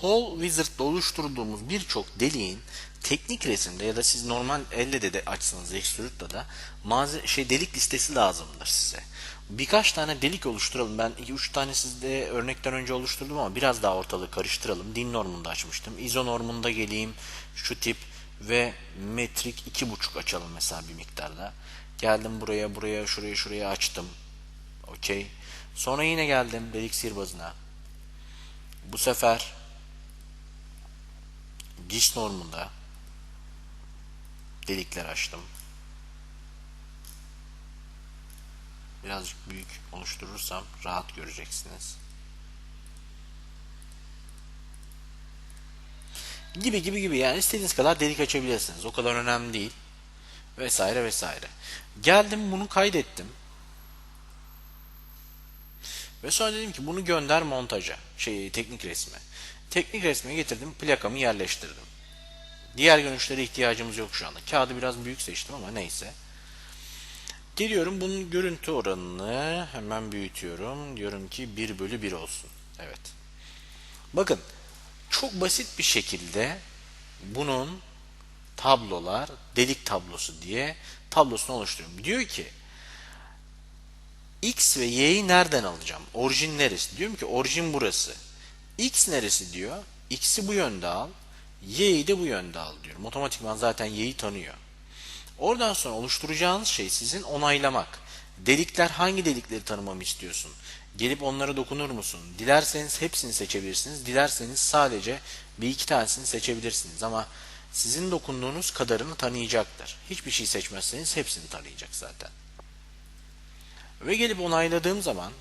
Hole Wizard'da oluşturduğumuz birçok deliğin teknik resimde ya da siz normal elle de, de açsanız Extrude'da da malze şey delik listesi lazımdır size. Birkaç tane delik oluşturalım. Ben 2-3 tane sizde örnekten önce oluşturdum ama biraz daha ortalığı karıştıralım. Din normunda açmıştım. ISO normunda geleyim. Şu tip ve metrik 2.5 açalım mesela bir miktarda. Geldim buraya, buraya, şuraya, şuraya açtım. Okey. Sonra yine geldim delik sihirbazına. Bu sefer GIS normunda delikler açtım. Birazcık büyük oluşturursam rahat göreceksiniz. Gibi gibi gibi yani istediğiniz kadar delik açabilirsiniz. O kadar önemli değil. Vesaire vesaire. Geldim bunu kaydettim. Ve sonra dedim ki bunu gönder montaja. Şey teknik resme. Teknik resme getirdim plakamı yerleştirdim. Diğer görünüşlere ihtiyacımız yok şu anda. Kağıdı biraz büyük seçtim ama neyse. Geliyorum bunun görüntü oranını hemen büyütüyorum. Diyorum ki 1 bölü 1 olsun. Evet. Bakın çok basit bir şekilde bunun tablolar delik tablosu diye tablosunu oluşturuyorum. Diyor ki X ve Y'yi nereden alacağım? Orijin neresi? Diyorum ki orijin burası. X neresi diyor. X'i bu yönde al. Y'yi de bu yönde al diyorum. Otomatikman zaten Y'yi tanıyor. Oradan sonra oluşturacağınız şey sizin onaylamak. Delikler hangi delikleri tanımamı istiyorsun? Gelip onlara dokunur musun? Dilerseniz hepsini seçebilirsiniz. Dilerseniz sadece bir iki tanesini seçebilirsiniz. Ama sizin dokunduğunuz kadarını tanıyacaktır. Hiçbir şey seçmezseniz hepsini tanıyacak zaten. Ve gelip onayladığım zaman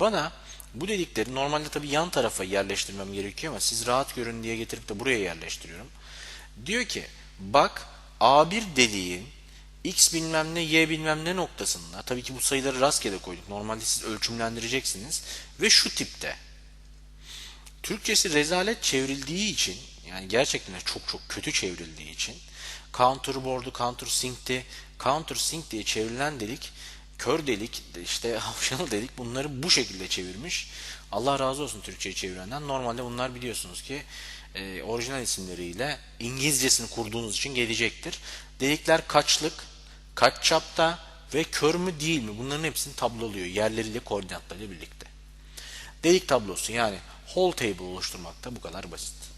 bana bu delikleri normalde tabii yan tarafa yerleştirmem gerekiyor ama siz rahat görün diye getirip de buraya yerleştiriyorum. Diyor ki bak A1 deliğin X bilmem ne Y bilmem ne noktasında tabii ki bu sayıları rastgele koyduk. Normalde siz ölçümlendireceksiniz ve şu tipte. Türkçesi rezalet çevrildiği için yani gerçekten çok çok kötü çevrildiği için counterboard'u countersink'ti countersink diye çevrilen delik kör delik işte hafşalı delik bunları bu şekilde çevirmiş. Allah razı olsun Türkçe'ye çevirenden. Normalde bunlar biliyorsunuz ki e, orijinal isimleriyle İngilizcesini kurduğunuz için gelecektir. Delikler kaçlık, kaç çapta ve kör mü değil mi bunların hepsini tabloluyor yerleriyle koordinatlarıyla birlikte. Delik tablosu yani whole table oluşturmak da bu kadar basit.